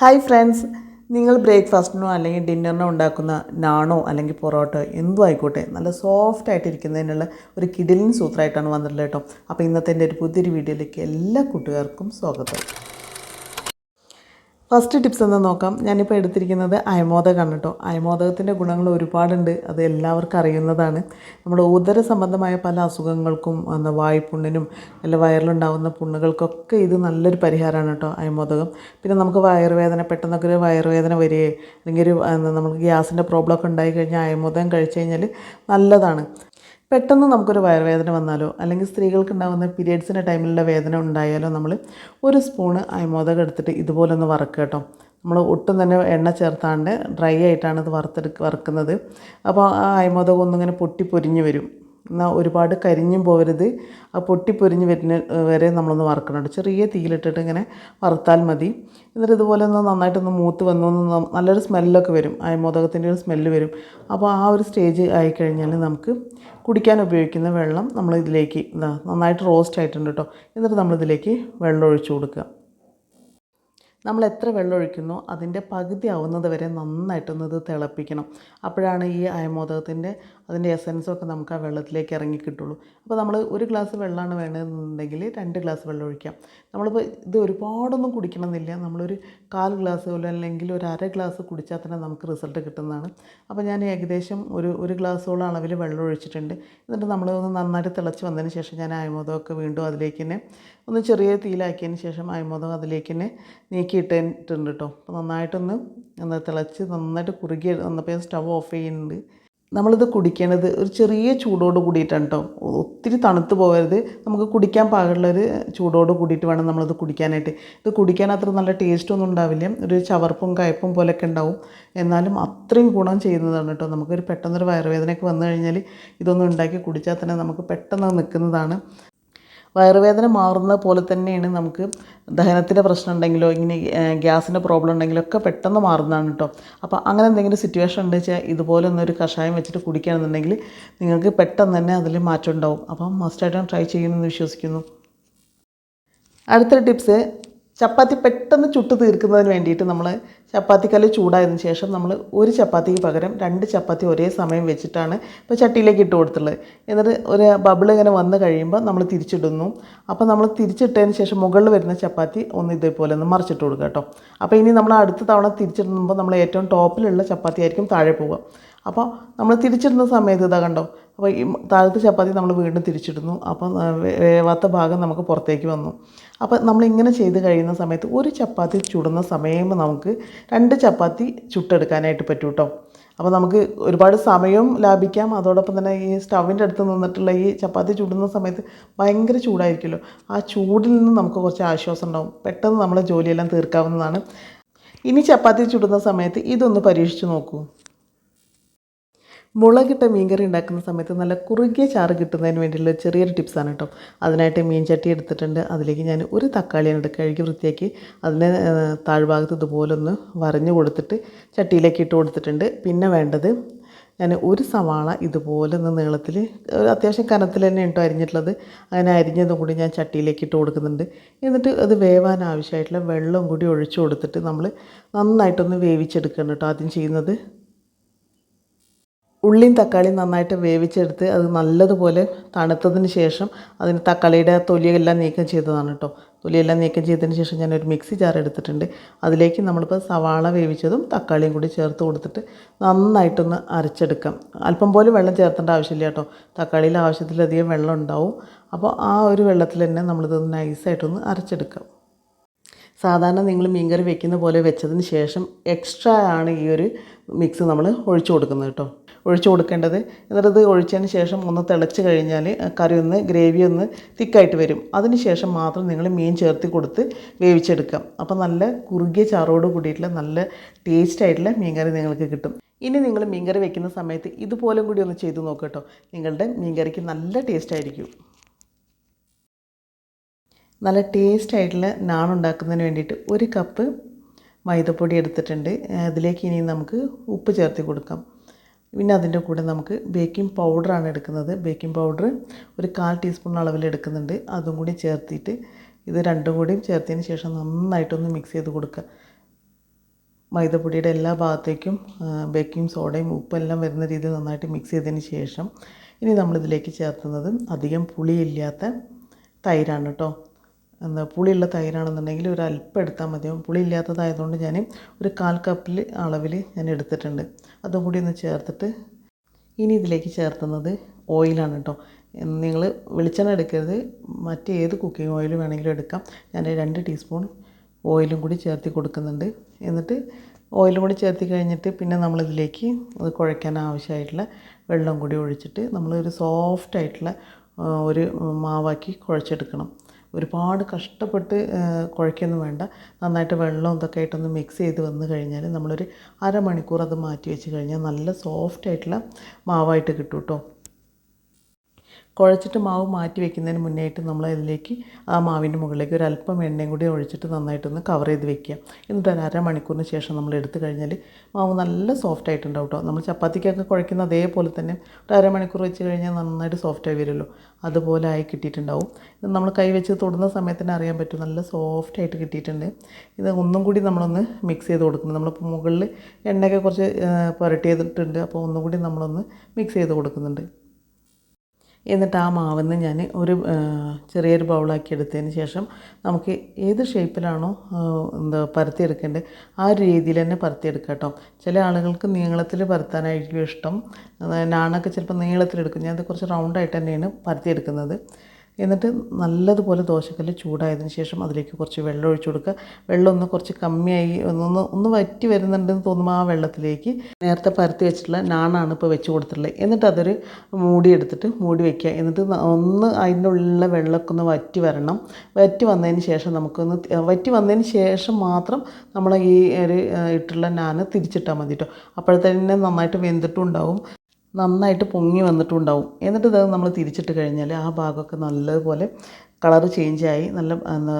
Hi friends നിങ്ങൾ ബ്രേക്ക്ഫാസ്റ്റിനോ അല്ലെങ്കിൽ ഡിന്നറിനോ ഉണ്ടാക്കുന്ന നാണോ അല്ലെങ്കിൽ പൊറോട്ട എന്തും ആയിക്കോട്ടെ നല്ല സോഫ്റ്റ് ആയിട്ടിരിക്കുന്നതിനുള്ള ഒരു കിടിലിൻ സൂത്രമായിട്ടാണ് വന്നിട്ടുള്ളത് കേട്ടോ. അപ്പോൾ ഇന്നത്തെ എന്റെ ഒരു പുതിയൊരു വീഡിയോയിലേക്ക് എല്ലാ കൂട്ടുകാർക്കും സ്വാഗതം. ഫസ്റ്റ് ടിപ്സ് എന്താ നോക്കാം. ഞാനിപ്പോൾ എടുത്തിരിക്കുന്നത് അയമോദകമാണ് കേട്ടോ. അയമോദകത്തിന്റെ ഗുണങ്ങൾ ഒരുപാടുണ്ട്. അത് എല്ലാവർക്കും അറിയുന്നതാണ്. നമ്മുടെ ഉദര സംബന്ധമായ പല അസുഖങ്ങൾക്കും എന്താ വായ്പുണ്ണിനും അല്ല വയറിലുണ്ടാകുന്ന പുണ്ണുകൾക്കൊക്കെ ഇത് നല്ലൊരു പരിഹാരമാണ് കേട്ടോ അയമോദകം. പിന്നെ നമുക്ക് വയറുവേദന പെട്ടെന്നൊക്കെ ഒരു വയറുവേദന വരികയോ അല്ലെങ്കിൽ ഒരു നമുക്ക് ഗ്യാസിന്റെ പ്രോബ്ലം ഒക്കെ ഉണ്ടായി കഴിഞ്ഞാൽ അയമോദകം കഴിച്ചു കഴിഞ്ഞാൽ നല്ലതാണ്. പെട്ടെന്ന് നമുക്കൊരു വയറുവേദന വന്നാലോ അല്ലെങ്കിൽ സ്ത്രീകൾക്ക് ഉണ്ടാകുന്ന പീരിയഡ്സിന്റെ ടൈമിലുള്ള വേദന ഉണ്ടായാലോ നമ്മൾ ഒരു സ്പൂണ് അയമോദകം എടുത്തിട്ട് ഇതുപോലെ ഒന്ന് വറക്കുക കേട്ടോ. നമ്മൾ ഒട്ടും തന്നെ എണ്ണ ചേർത്താണ്ട് ഡ്രൈ ആയിട്ടാണ് ഇത് വറുത്തെടുക്ക വറുക്കുന്നത്. അപ്പോൾ ആ അയമോദകം ഒന്നിങ്ങനെ പൊട്ടി പൊരിഞ്ഞ് വരും. എന്നാൽ ഒരുപാട് കരിഞ്ഞും പോകരുത് ആ പൊട്ടി പൊരിഞ്ഞ് വരുന്ന വരെ നമ്മളൊന്ന് വറക്കണുണ്ട് ചെറിയ തീയിലിട്ടിട്ട് ഇങ്ങനെ വറുത്താൽ മതി. എന്നിട്ട് ഇതുപോലെ ഒന്ന് നന്നായിട്ടൊന്ന് മൂത്ത് വന്നു നല്ലൊരു സ്മെല്ലൊക്കെ വരും. അയമോദകത്തിന്റെ ഒരു സ്മെല്ല് വരും. അപ്പോൾ ആ ഒരു സ്റ്റേജ് ആയിക്കഴിഞ്ഞാൽ നമുക്ക് കുടിക്കാൻ ഉപയോഗിക്കുന്ന വെള്ളം നമ്മൾ ഇതിലേക്ക് എന്താ നന്നായിട്ട് റോസ്റ്റ് ആയിട്ടുണ്ട് കേട്ടോ. എന്നിട്ട് നമ്മളിതിലേക്ക് വെള്ളം ഒഴിച്ചു കൊടുക്കുക. നമ്മൾ എത്ര വെള്ളം ഒഴിക്കുന്നോ അതിന്റെ പകുതി ആവുന്നത് വരെ നന്നായിട്ടൊന്ന് ഇത് തിളപ്പിക്കണം. അപ്പോഴാണ് ഈ അയമോദകത്തിന്റെ അതിന്റെ എസൻസൊക്കെ നമുക്ക് ആ വെള്ളത്തിലേക്ക് ഇറങ്ങി കിട്ടുള്ളൂ. അപ്പോൾ നമ്മൾ ഒരു ഗ്ലാസ് വെള്ളമാണ് വേണ്ടതെന്നുണ്ടെങ്കിൽ രണ്ട് ഗ്ലാസ് വെള്ളം ഒഴിക്കാം. നമ്മളിപ്പോൾ ഇത് ഒരുപാടൊന്നും കുടിക്കണമെന്നില്ല. നമ്മളൊരു കാൽ ഗ്ലാസ് പോലും അല്ലെങ്കിൽ ഒരു അര ഗ്ലാസ് കുടിച്ചാൽ തന്നെ നമുക്ക് റിസൾട്ട് കിട്ടുന്നതാണ്. അപ്പോൾ ഞാൻ ഏകദേശം ഒരു ഒരു ഗ്ലാസ്സോളം അളവിൽ വെള്ളം ഒഴിച്ചിട്ടുണ്ട്. എന്നിട്ട് നമ്മൾ ഒന്ന് നന്നായിട്ട് തിളച്ച് വന്നതിന് ശേഷം ഞാൻ അയമോദമൊക്കെ വീണ്ടും അതിലേക്ക് തന്നെ ഒന്ന് ചെറിയ തീയിലാക്കിയതിന് ശേഷം അയമോദം അതിലേക്ക് തന്നെ നീക്കിയിട്ടിട്ടുണ്ട് കേട്ടോ. അപ്പോൾ നന്നായിട്ടൊന്ന് എന്താ തിളച്ച് നന്നായിട്ട് കുറുകി വന്നപ്പോൾ സ്റ്റവ് ഓഫ് ചെയ്യുന്നുണ്ട്. നമ്മളിത് കുടിക്കേണ്ടത് ഒരു ചെറിയ ചൂടോട് കൂടിയിട്ടാണ് കേട്ടോ ഒത്തിരി തണുത്ത് പോകരുത്. നമുക്ക് കുടിക്കാൻ പാകമുള്ളൊരു ചൂടോട് കൂടിയിട്ട് വേണം നമ്മളിത് കുടിക്കാനായിട്ട്. ഇത് കുടിക്കാൻ അത്ര നല്ല ടേസ്റ്റൊന്നും ഉണ്ടാവില്ല. ഒരു ചവർപ്പും കയപ്പും പോലെയൊക്കെ ഉണ്ടാവും. എന്നാലും അത്രയും ഗുണം ചെയ്യുന്നതാണ് കേട്ടോ നമുക്കൊരു പെട്ടെന്നൊരു വയറുവേദനയൊക്കെ വന്നു കഴിഞ്ഞാൽ ഇതൊന്നും ഉണ്ടാക്കി കുടിച്ചാൽ തന്നെ നമുക്ക് പെട്ടെന്ന് നിൽക്കുന്നതാണ്. വയറുവേദന മാറുന്ന പോലെ തന്നെയാണ് നമുക്ക് ദഹനത്തിന്റെ പ്രശ്നം ഉണ്ടെങ്കിലോ ഇങ്ങനെ ഗ്യാസിന്റെ പ്രോബ്ലം ഉണ്ടെങ്കിലോ ഒക്കെ പെട്ടെന്ന് മാറുന്നതാണ് കേട്ടോ അപ്പോൾ അങ്ങനെ എന്തെങ്കിലും സിറ്റുവേഷൻ ഉണ്ട് വെച്ചാൽ ഇതുപോലെ ഒന്നൊരു കഷായം വെച്ചിട്ട് കുടിക്കുകയാണെന്നുണ്ടെങ്കിൽ നിങ്ങൾക്ക് പെട്ടെന്ന് തന്നെ അതിൽ മാറ്റം ഉണ്ടാവും. അപ്പം മസ്റ്റായിട്ടും ട്രൈ ചെയ്യുമെന്ന് വിശ്വസിക്കുന്നു. അടുത്ത ടിപ്സ് ചപ്പാത്തി പെട്ടെന്ന് ചുട്ട് തീർക്കുന്നതിന് വേണ്ടിയിട്ട് നമ്മൾ ചപ്പാത്തിക്കല്ല് ചൂടായതിനു ശേഷം നമ്മൾ ഒരു ചപ്പാത്തിക്ക് പകരം രണ്ട് ചപ്പാത്തി ഒരേ സമയം വെച്ചിട്ടാണ് ഇപ്പോൾ ചട്ടിയിലേക്ക് ഇട്ട് കൊടുത്തുള്ളത് എന്നിട്ട് ഒരു ബബിൾ ഇങ്ങനെ വന്ന് കഴിയുമ്പോൾ നമ്മൾ തിരിച്ചിടുന്നു. അപ്പോൾ നമ്മൾ തിരിച്ചിട്ടതിന് ശേഷം മുകളിൽ വരുന്ന ചപ്പാത്തി ഒന്ന് ഇതേപോലെ ഒന്ന് മറിച്ചിട്ട് കൊടുക്കുക കേട്ടോ. അപ്പോൾ ഇനി നമ്മൾ അടുത്ത തവണ തിരിച്ചിടുമ്പോൾ നമ്മൾ ഏറ്റവും ടോപ്പിലുള്ള ചപ്പാത്തി ആയിരിക്കും താഴെ പോവുക. അപ്പോൾ നമ്മൾ തിരിച്ചിടുന്ന സമയത്ത് ഇതാ കണ്ടോ അപ്പോൾ ഈ താഴത്തെ ചപ്പാത്തി നമ്മൾ വീണ്ടും തിരിച്ചിടുന്നു. അപ്പം വേവാത്ത ഭാഗം നമുക്ക് പുറത്തേക്ക് വന്നു. അപ്പം നമ്മളിങ്ങനെ ചെയ്ത് കഴിയുന്ന സമയത്ത് ഒരു ചപ്പാത്തി ചുടുന്ന സമയം നമുക്ക് രണ്ട് ചപ്പാത്തി ചുട്ടെടുക്കാനായിട്ട് പറ്റും കേട്ടോ അപ്പോൾ നമുക്ക് ഒരുപാട് സമയവും ലാഭിക്കാം. അതോടൊപ്പം തന്നെ ഈ സ്റ്റവിന്റെ അടുത്ത് നിന്നിട്ടുള്ള ഈ ചപ്പാത്തി ചുടുന്ന സമയത്ത് ഭയങ്കര ചൂടായിരിക്കുമല്ലോ. ആ ചൂടിൽ നിന്ന് നമുക്ക് കുറച്ച് ആശ്വാസം ഉണ്ടാവും. പെട്ടെന്ന് നമ്മളെ ജോലിയെല്ലാം തീർക്കാവുന്നതാണ്. ഇനി ചപ്പാത്തി ചുടുന്ന സമയത്ത് ഇതൊന്ന് പരീക്ഷിച്ച് നോക്കൂ. മുളകിട്ട മീൻകറി ഉണ്ടാക്കുന്ന സമയത്ത് നല്ല കുറുകിയ ചാറ് കിട്ടുന്നതിന് വേണ്ടിയുള്ള ചെറിയൊരു ടിപ്സാണ് കേട്ടോ. അതിനായിട്ട് മീൻ ചട്ടി എടുത്തിട്ടുണ്ട്. അതിലേക്ക് ഞാൻ ഒരു തക്കാളിയാണ് എടുക്കുക കഴുകി വൃത്തിയാക്കി അതിനെ താഴ്ഭാഗത്ത് ഇതുപോലെ ഒന്ന് വരഞ്ഞു കൊടുത്തിട്ട് ചട്ടിയിലേക്ക് ഇട്ട് കൊടുത്തിട്ടുണ്ട്. പിന്നെ വേണ്ടത് ഞാൻ ഒരു സവാള ഇതുപോലെ ഒന്ന് നീളത്തിൽ അത്യാവശ്യം കനത്തിൽ തന്നെ ഇട്ടോ അരിഞ്ഞിട്ടുള്ളത്. അങ്ങനെ അരിഞ്ഞതും കൂടി ഞാൻ ചട്ടിയിലേക്ക് ഇട്ട് കൊടുക്കുന്നുണ്ട്. എന്നിട്ട് അത് വേവാൻ ആവശ്യമായിട്ടുള്ള വെള്ളം കൂടി ഒഴിച്ചു കൊടുത്തിട്ട് നമ്മൾ നന്നായിട്ടൊന്ന് വേവിച്ചെടുക്കണം കേട്ടോ ആദ്യം ചെയ്യുന്നത്. ഉള്ളിയും തക്കാളിയും നന്നായിട്ട് വേവിച്ചെടുത്ത് അത് നല്ലതുപോലെ തണുത്തതിന് ശേഷം അതിന് തക്കാളിയുടെ തൊലിയെല്ലാം നീക്കം ചെയ്തതാണ് കേട്ടോ തൊലിയെല്ലാം നീക്കം ചെയ്തതിന് ശേഷം ഞാനൊരു മിക്സി ജാർ എടുത്തിട്ടുണ്ട്. അതിലേക്ക് നമ്മളിപ്പോൾ സവാള വേവിച്ചതും തക്കാളിയും കൂടി ചേർത്ത് കൊടുത്തിട്ട് നന്നായിട്ടൊന്ന് അരച്ചെടുക്കാം. അല്പം പോലും വെള്ളം ചേർത്തേണ്ട ആവശ്യമില്ല കേട്ടോ തക്കാളിയിൽ ആവശ്യത്തിലധികം വെള്ളം ഉണ്ടാവും. അപ്പോൾ ആ ഒരു വെള്ളത്തിൽ തന്നെ നമ്മളിത് നൈസായിട്ടൊന്ന് അരച്ചെടുക്കാം. സാധാരണ നിങ്ങൾ മീൻകറി വെക്കുന്ന പോലെ വെച്ചതിന് ശേഷം എക്സ്ട്രാ ആണ് ഈ ഒരു മിക്സ് നമ്മൾ ഒഴിച്ചു കൊടുക്കുന്നത് കേട്ടോ ഒഴിച്ചു കൊടുക്കേണ്ടത്. എന്നിട്ട് ഇത് ഒഴിച്ചതിന് ശേഷം ഒന്ന് തിളച്ച് കഴിഞ്ഞാൽ കറി ഒന്ന് ഗ്രേവി ഒന്ന് തിക്കായിട്ട് വരും. അതിന് ശേഷം മാത്രം നിങ്ങൾ മീൻ ചേർത്ത് കൊടുത്ത് വേവിച്ചെടുക്കാം അപ്പോൾ നല്ല കുറുകിയ ചാറോട് കൂടിയിട്ടുള്ള നല്ല ടേസ്റ്റ് ആയിട്ടുള്ള മീൻകറി നിങ്ങൾക്ക് കിട്ടും. ഇനി നിങ്ങൾ മീൻകറി വെക്കുന്ന സമയത്ത് ഇതുപോലെ കൂടി ഒന്ന് ചെയ്ത് നോക്കട്ടോ കേട്ടോ. നിങ്ങളുടെ മീൻകറിക്ക് നല്ല ടേസ്റ്റ് ആയിരിക്കും. നല്ല ടേസ്റ്റ് ആയിട്ടുള്ള നാൺ ഉണ്ടാക്കുന്നതിന് വേണ്ടിയിട്ട് ഒരു കപ്പ് മൈദപ്പൊടി എടുത്തിട്ടുണ്ട്. അതിലേക്ക് ഇനി നമുക്ക് ഉപ്പ് ചേർത്ത് കൊടുക്കാം. പിന്നെ അതിന്റെ കൂടെ നമുക്ക് ബേക്കിംഗ് പൗഡറാണ് എടുക്കുന്നത്. ബേക്കിംഗ് പൗഡർ ഒരു കാൽ ടീസ്പൂൺ അളവിൽ എടുക്കുന്നുണ്ട്. അതും കൂടി ചേർത്തിട്ട് ഇത് രണ്ടും കൂടിയും ചേർത്തതിന് ശേഷം നന്നായിട്ടൊന്ന് മിക്സ് ചെയ്ത് കൊടുക്കുക. മൈദപ്പൊടിയുടെ എല്ലാ ഭാഗത്തേക്കും ബേക്കിംഗ് സോഡയും ഉപ്പെല്ലാം വരുന്ന രീതിയിൽ നന്നായിട്ട് മിക്സ് ചെയ്തതിന് ശേഷം ഇനി നമ്മളിതിലേക്ക് ചേർത്തുന്നത് അധികം പുളിയില്ലാത്ത തൈരാണ് കേട്ടോ. എന്താ പുളിയുള്ള തൈരാണെന്നുണ്ടെങ്കിൽ ഒരു അല്പം എടുത്താൽ മതിയാവും പുളി ഇല്ലാത്തതായതുകൊണ്ട് ഞാൻ ഒരു കാൽ കപ്പിൽ അളവിൽ ഞാൻ എടുത്തിട്ടുണ്ട്. അതും കൂടി ഒന്ന് ചേർത്തിട്ട് ഇനി ഇതിലേക്ക് ചേർത്തുന്നത് ഓയിലാണ് കേട്ടോ. നിങ്ങൾ വെളിച്ചെണ്ണ എടുക്കരുത്. മറ്റേത് കുക്കിംഗ് ഓയിൽ വേണമെങ്കിലും എടുക്കാം. ഞാൻ രണ്ട് ടീസ്പൂൺ ഓയിലും കൂടി ചേർത്തി കൊടുക്കുന്നുണ്ട്. എന്നിട്ട് ഓയിലും കൂടി ചേർത്തി കഴിഞ്ഞിട്ട് പിന്നെ നമ്മളിതിലേക്ക് അത് കുഴയ്ക്കാൻ ആവശ്യമായിട്ടുള്ള വെള്ളം കൂടി ഒഴിച്ചിട്ട് നമ്മളൊരു സോഫ്റ്റായിട്ടുള്ള ഒരു മാവാക്കി കുഴച്ചെടുക്കണം. ഒരുപാട് കഷ്ടപ്പെട്ട് കുഴയ്ക്കൊന്നും വേണ്ട. നന്നായിട്ട് വെള്ളം ഇതൊക്കെ ആയിട്ടൊന്ന് മിക്സ് ചെയ്ത് വന്നു കഴിഞ്ഞാൽ നമ്മളൊരു അരമണിക്കൂർ അത് മാറ്റി വെച്ച് കഴിഞ്ഞാൽ നല്ല സോഫ്റ്റ് ആയിട്ടുള്ള മാവായിട്ട് കിട്ടും കേട്ടോ കുഴച്ചിട്ട് മാവ് മാറ്റി വെക്കുന്നതിന് മുന്നേയായിട്ട് നമ്മൾ അതിലേക്ക് ആ മാവിന്റെ മുകളിലേക്ക് ഒരു അല്പം എണ്ണയും കൂടി ഒഴിച്ചിട്ട് നന്നായിട്ടൊന്ന് കവർ ചെയ്ത് വെക്കുക. എന്നിട്ട് ഒരു അരമണിക്കൂറിന് ശേഷം നമ്മൾ എടുത്തു കഴിഞ്ഞാൽ മാവ് നല്ല സോഫ്റ്റ് ആയിട്ടുണ്ടാവും കേട്ടോ. നമ്മൾ ചപ്പാത്തിക്കൊക്കെ കുഴക്കുന്ന അതേപോലെ തന്നെ ഒരു അരമണിക്കൂർ വെച്ച് കഴിഞ്ഞാൽ നന്നായിട്ട് സോഫ്റ്റ് ആയി വരുമല്ലോ. അതുപോലെ ആയി കിട്ടിയിട്ടുണ്ടാവും. ഇത് നമ്മൾ കൈ വെച്ച് തൊടുന്ന സമയത്തിന് അറിയാൻ പറ്റും നല്ല സോഫ്റ്റ് ആയിട്ട് കിട്ടിയിട്ടുണ്ട്. ഇത് ഒന്നും കൂടി നമ്മളൊന്ന് മിക്സ് ചെയ്ത് കൊടുക്കണം. നമ്മളിപ്പോൾ മുകളിൽ എണ്ണയൊക്കെ കുറച്ച് പുരട്ടി ചെയ്തിട്ടുണ്ട് അപ്പോൾ ഒന്നും കൂടി നമ്മളൊന്ന് മിക്സ് ചെയ്ത് കൊടുക്കുന്നുണ്ട്. എന്നിട്ട് ആ മാവിന്ന് ഞാൻ ഒരു ചെറിയൊരു ബൗളാക്കി എടുത്തതിന് ശേഷം നമുക്ക് ഏത് ഷേപ്പിലാണോ എന്താ പരത്തിയെടുക്കേണ്ടത് ആ ഒരു രീതിയിൽ തന്നെ പരത്തിയെടുക്കാം കേട്ടോ. ചില ആളുകൾക്ക് നീളത്തിൽ പരത്താനായിരിക്കും ഇഷ്ടം. നാണൊക്കെ ചിലപ്പോൾ നീളത്തിലെടുക്കും. ഞാനത് കുറച്ച് റൗണ്ടായിട്ട് തന്നെയാണ് പരത്തിയെടുക്കുന്നത്. എന്നിട്ട് നല്ലതുപോലെ ദോശക്കല്ല് ചൂടായതിന് ശേഷം അതിലേക്ക് കുറച്ച് വെള്ളം ഒഴിച്ചു കൊടുക്കുക. വെള്ളം ഒന്ന് കുറച്ച് കമ്മിയായി ഒന്നൊന്ന് ഒന്ന് വറ്റി വരുന്നുണ്ടെന്ന് തോന്നുമ്പോൾ ആ വെള്ളത്തിലേക്ക് നേരത്തെ പരത്തി വെച്ചിട്ടുള്ള നാണാണ് ഇപ്പോൾ വെച്ച് കൊടുത്തിട്ടുള്ളത്. എന്നിട്ട് അതൊരു മൂടി എടുത്തിട്ട് മൂടി വയ്ക്കുക എന്നിട്ട് ഒന്ന് അതിന്റെ ഉള്ളിലെ വെള്ളമൊക്കെ ഒന്ന് വറ്റി വരണം. വറ്റി വന്നതിന് ശേഷം നമുക്കൊന്ന് വറ്റി വന്നതിന് ശേഷം മാത്രം നമ്മൾ ഈ ഒരു ഇട്ടുള്ള നാന് തിരിച്ചിട്ടാൽ മതി കേട്ടോ. അപ്പോഴത്തേനെ നന്നായിട്ട് വെന്തിട്ടും ഉണ്ടാവും. നന്നായിട്ട് പൊങ്ങി വന്നിട്ടുണ്ടാവും. എന്നിട്ട് ഇത് നമ്മൾ തിരിച്ചിട്ട് കഴിഞ്ഞാൽ ആ ഭാഗമൊക്കെ നല്ലതുപോലെ കളർ ചേഞ്ചായി നല്ല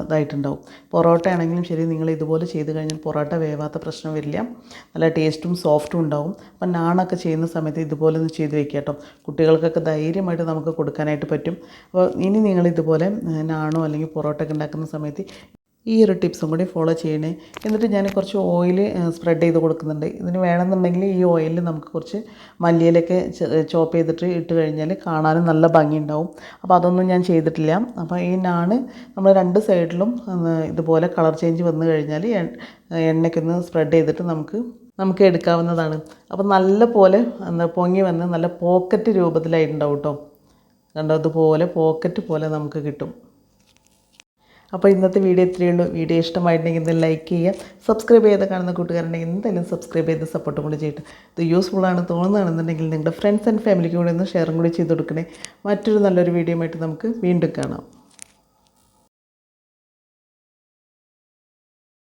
ഇതായിട്ടുണ്ടാവും. പൊറോട്ട ആണെങ്കിലും ശരി നിങ്ങൾ ഇതുപോലെ ചെയ്ത് കഴിഞ്ഞാൽ പൊറോട്ട വേവാത്ത പ്രശ്നം വരില്ല. നല്ല ടേസ്റ്റും സോഫ്റ്റും ഉണ്ടാവും. അപ്പം നാണൊക്കെ ചെയ്യുന്ന സമയത്ത് ഇതുപോലെ ഒന്ന് ചെയ്ത് വെക്കുക കേട്ടോ കുട്ടികൾക്കൊക്കെ ധൈര്യമായിട്ട് നമുക്ക് കൊടുക്കാനായിട്ട് പറ്റും. അപ്പോൾ ഇനി നിങ്ങൾ ഇതുപോലെ നാണോ അല്ലെങ്കിൽ പൊറോട്ട ഒക്കെ ഉണ്ടാക്കുന്ന സമയത്ത് ഈ ഒരു ടിപ്സും കൂടി ഫോളോ ചെയ്യണേ. എന്നിട്ട് ഞാൻ കുറച്ച് ഓയിൽ സ്പ്രെഡ് ചെയ്ത് കൊടുക്കുന്നുണ്ട്. ഇതിന് വേണമെന്നുണ്ടെങ്കിൽ ഈ ഓയിലിൽ നമുക്ക് കുറച്ച് മല്ലിയിലൊക്കെ ചോപ്പ് ചെയ്തിട്ട് ഇട്ട് കഴിഞ്ഞാൽ കാണാനും നല്ല ഭംഗിയുണ്ടാവും. അപ്പോൾ അതൊന്നും ഞാൻ ചെയ്തിട്ടില്ല. അപ്പോൾ ഈ നാണ് നമ്മൾ രണ്ട് സൈഡിലും ഇതുപോലെ കളർ ചേഞ്ച് വന്നു കഴിഞ്ഞാൽ എണ്ണയ്ക്കൊന്ന് സ്പ്രെഡ് ചെയ്തിട്ട് നമുക്ക് നമുക്ക് എടുക്കാവുന്നതാണ്. അപ്പോൾ നല്ല പോലെ എന്താ പൊങ്ങി വന്ന് നല്ല പോക്കറ്റ് രൂപത്തിലായിട്ടുണ്ടാവും കേട്ടോ കണ്ടോ? അതുപോലെ പോക്കറ്റ് പോലെ നമുക്ക് കിട്ടും. അപ്പോൾ ഇന്നത്തെ വീഡിയോ ഇത്രയേ ഉള്ളൂ. വീഡിയോ ഇഷ്ടമായിട്ടുണ്ടെങ്കിൽ ഇന്ന് ലൈക്ക് ചെയ്യുക. സബ്സ്ക്രൈബ് ചെയ്ത് കാണുന്ന കൂട്ടുകാരുണ്ടെങ്കിൽ എന്തായാലും സബ്സ്ക്രൈബ് ചെയ്ത് സപ്പോർട്ടും കൂടി ചെയ്തിട്ട് ഇത് യൂസ്ഫുൾ ആണ് തോന്നുകയാണെന്നുണ്ടെങ്കിൽ നിങ്ങളുടെ ഫ്രണ്ട്സ് ആൻഡ് ഫാമിലിക്ക് കൂടെ ഒന്ന് ഷെയറും കൂടി ചെയ്ത് കൊടുക്കണേ. മറ്റൊരു നല്ലൊരു വീഡിയോ ആയിട്ട് നമുക്ക് വീണ്ടും കാണാം.